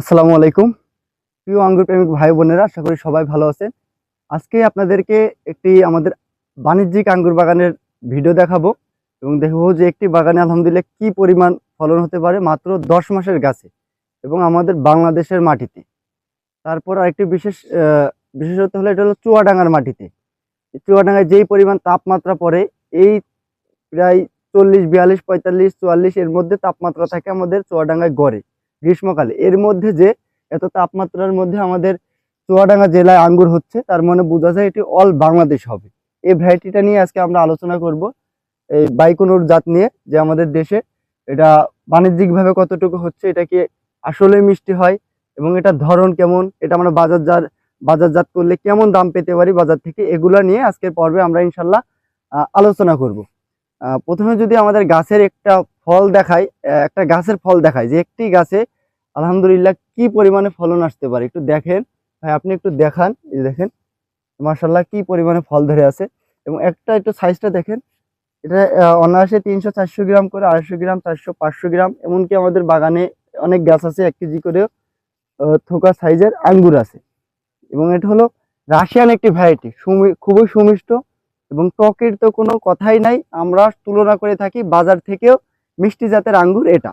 আসসালামু আলাইকুম। প্রিয় আঙ্গুর প্রেমিক ভাই বোনেরা, আশা করি সবাই ভালো আছেন। আজকে আপনাদেরকে একটি আমাদের বাণিজ্যিক আঙ্গুর বাগানের ভিডিও দেখাবো এবং দেখব যে একটি বাগানে আলহামদুলিল্লাহ কি পরিমাণ ফলন হতে পারে মাত্র দশ মাসের গাছে এবং আমাদের বাংলাদেশের মাটিতে। তারপর আরেকটি বিশেষ বিশেষত হলো এটা হলো চুয়াডাঙ্গার মাটিতে। চুয়াডাঙ্গায় যেই পরিমাণ তাপমাত্রা পড়ে, এই প্রায় চল্লিশ, বিয়াল্লিশ, পঁয়তাল্লিশ, চুয়াল্লিশ এর মধ্যে তাপমাত্রা থাকে আমাদের চুয়াডাঙ্গায় গড়ে। গ্রীষ্মকালে। এর মধ্যে যে এত তাপমাত্রার মধ্যে আমাদের চুয়াডাঙ্গা জেলায় আঙ্গুর হচ্ছে, তার মানে বোঝা যায় এটি অল বাংলাদেশ হবে। এই ভ্যারাইটিটা নিয়ে আজকে আমরা আলোচনা করব। এই বাইকুনুর জাত নিয়ে যে আমাদের দেশে এটা বাণিজ্যিকভাবে কতটুকু হচ্ছে, এটা কি আসলে মিষ্টি হয় এবং এটার ধরন কেমন, এটা আমরা বাজারজাত বাজারজাত করলে কেমন দাম পেতে পারি বাজার থেকে, এগুলা নিয়ে আজকের পর্বে আমরা ইনশাল্লাহ আলোচনা করব। প্রথমে যদি আমাদের গাছের একটা ফল দেখায় একটা গাছের ফল দেখায় যে একটি গাছে আলহামদুলিল্লাহ, কি পরিমাণে ফলন আসতে পারে? একটু দেখেন। ভাই, আপনি একটু দেখান। এই দেখেন মার্শাল্লাহ কি পরিমাণে ফল ধরে আছে। এবং একটা একটু সাইজটা দেখেন। এটা অনায়াসে তিনশো চারশো গ্রাম করে আড়াইশো গ্রাম, চারশো পাঁচশো গ্রাম। এমনকি আমাদের বাগানে অনেক গাছ আছে, এক কেজি করেও থোকা সাইজের আঙ্গুর আছে। এবং এটা হলো রাশিয়ান একটি ভ্যারাইটি সুমি, খুবই সুমিষ্ট এবং টকের তো কোনো কথাই নাই। আমরা তুলনা করে থাকি বাজার থেকেও মিষ্টি জাতের আঙ্গুর এটা।